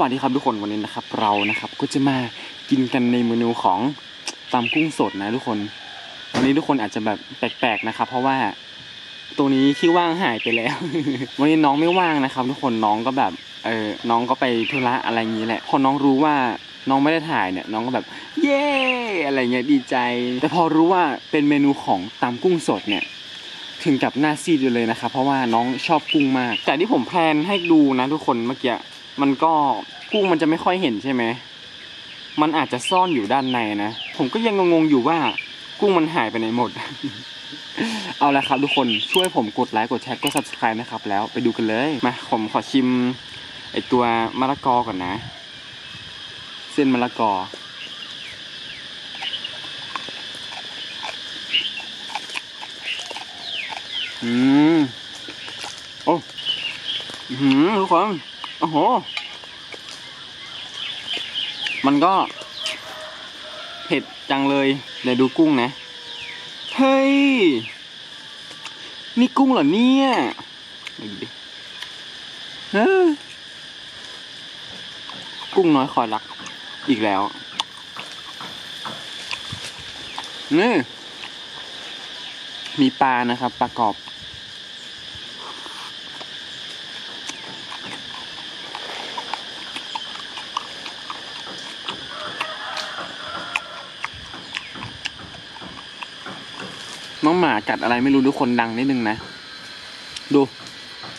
วัสดีครับทุกคนวันนี้นะครับเรานะครับก็จะมากินกันในเมนูของตำกุ้งสดนะทุกคน วันนี้ทุกคนอาจจะแบบแปลกๆนะครับ เพราะว่าตัวนี้ที่ว่างหายไปแล้ว วันนี้น้องไม่ว่างนะครับ ทุกคนน้องก็แบบเออน้องก็ไปธุระอะไรอย่างนี้แหละพอน้องรู้ว่าน้องไม่ได้ถ่ายเนี่ยน้องก็แบบเย้อะไรเงี้ยดีใจ แต่พอรู้ว่าเป็นเมนูของตำกุ้งสดเนี่ยถึงกับหน้าซีดอยู่เลยนะครับเพราะว่าน้องชอบกุ้งมาก แต่ที่ผมแพลนให้ดูนะทุกคนเมื่อกี้ มันก็กุ้งมันจะไม่ค่อยเห็นใช่ไหม มันอาจจะซ่อนอยู่ด้านในนะ ผมก็ยังงงๆอยู่ว่ากุ้งมันหายไปไหนหมด เอาละครับทุกคนช่วยผมกดไลค์กดแชร์กด subscribe นะครับ แล้วไปดูกันเลย มาผมขอชิมไอตัวมะละกอก่อนนะ เส้นมะละกอ อืม โอ้ อืมทุกคน โอ้โห มันก็ เผ็ดจังเลยเดี๋ยวดูกุ้งนะ เฮ้ย นี่กุ้งเหรอเนี่ยดูดิเฮ้ยกุ้งน้อยคอยรัก อีกแล้ว นี่ มีปลานะครับปลากรอบ หมากัดอะไรไม่รู้ทุกคนดังนิดนึงนะ ดู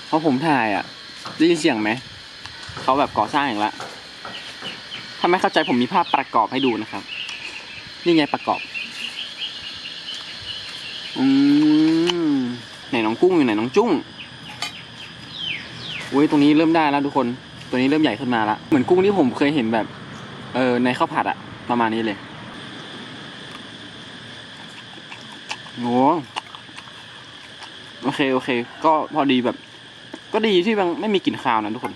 เพราะผมถ่ายอะ ได้ยินเสียงไหม เขาแบบก่อสร้างอย่างละ ถ้าไม่เข้าใจผมมีภาพประกอบให้ดูนะครับ นี่ไงประกอบ อืมไหนน้องกุ้งอยู่ไหนน้องจุ้งอุ้ยตรงนี้เริ่มได้แล้วทุกคน ตัวนี้เริ่มใหญ่ขึ้นมาละ เหมือนกุ้งที่ผมเคยเห็นแบบ เออในข้าวผัดอะประมาณนี้เลย โอ้โอเคโอเค ก็พอดีแบบ ก็ดีที่มันไม่มีกลิ่นคาวนะทุกคน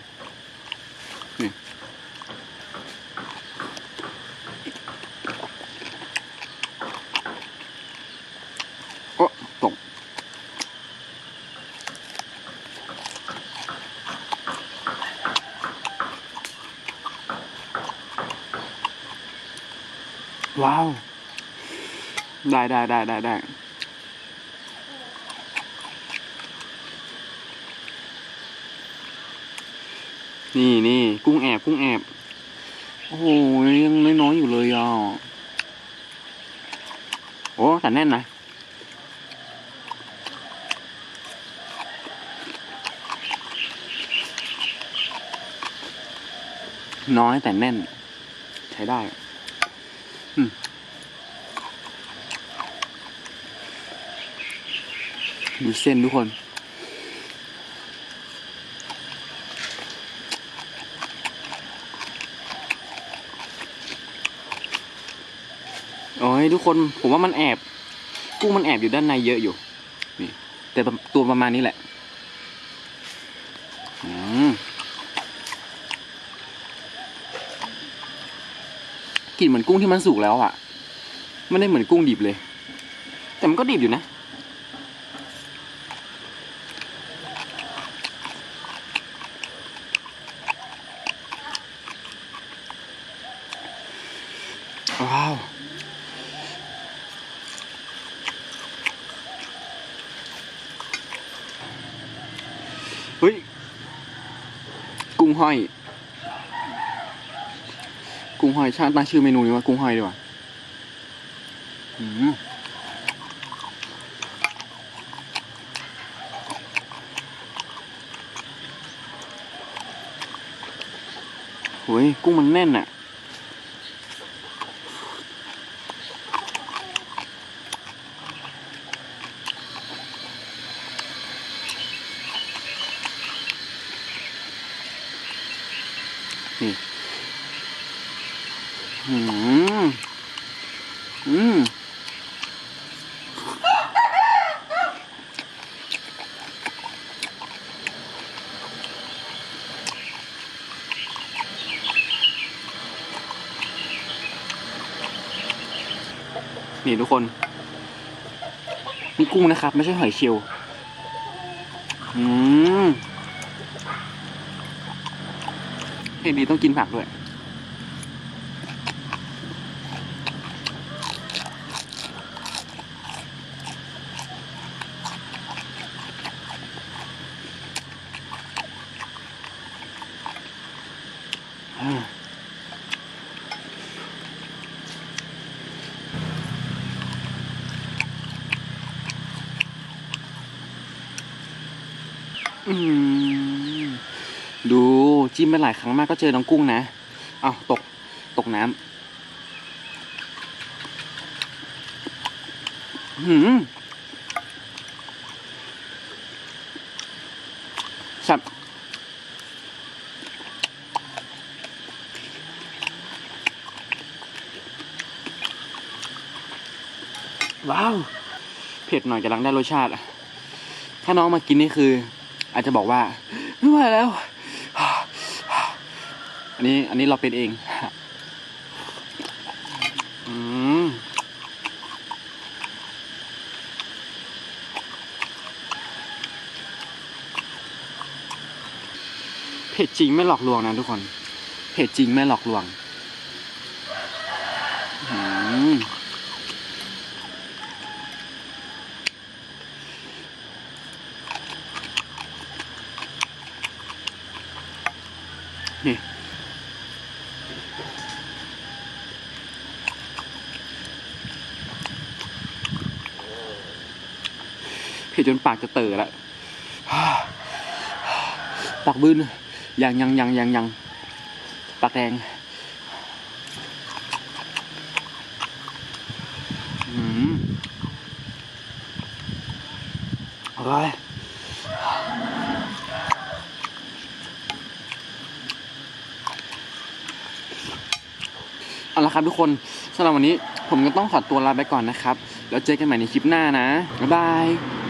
นี่โอ้ตกว้าว ได้ได้ได้ได้ได้ นี่นี่กุ้งแอบกุ้งแอบ โอ้โหยังน้อยๆอยู่เลยอะโอ้แต่แน่นนะน้อยแต่แน่น ใช้ได้อืมดูเส้นทุกคน โอ้ยทุกคนผมว่ามันแอบ กุ้งมันแอบอยู่ด้านในเยอะอยู่ นี่ แต่ตัวประมาณนี้แหละอืมกลิ่นเหมือนกุ้งที่มันสุกแล้วอะไม่ได้เหมือนกุ้งดิบเลย แต่มันก็ดิบอยู่นะ ว้าว เฮ้ย กุ้งห้อย กุ้งห้อยช่างตั้งชื่อเมนูนี้ว่ากุ้งห้อยดีกว่าอืมโอ้ยกุ้งมันแน่นอะ นี่อืมอืมนี่ทุกคน นี่กุ้งนะครับ ไม่ใช่หอยเชลล์อืม เผ็ดดีต้องกินผักด้วย อืม ดู จิ้มไปหลายครั้งมากก็เจอน้องกุ้งนะเอาตกตกน้ำหืมสับว้าว เผ็ดหน่อยกำลังได้รสชาติ ถ้าน้องมากินนี่คือ อาจจะบอกว่า ไม่ไหวแล้ว อันนี้อันนี้เราเป็นเองอืมเผ็ดจริงไม่หลอกลวงนะทุกคนเผ็ดจริงไม่หลอกลวงนี่ ผ็ดจนปากจะเต๋อแล้วปากบืนยังยังยังยังยังปากแดงอืมอร่อยเอาละครับทุกคนสำหรับวันนี้ผมก็ต้องขอตัวลาไปก่อนนะครับ แล้วเจอกันใหม่ในคลิปหน้านะ บ๊ายบาย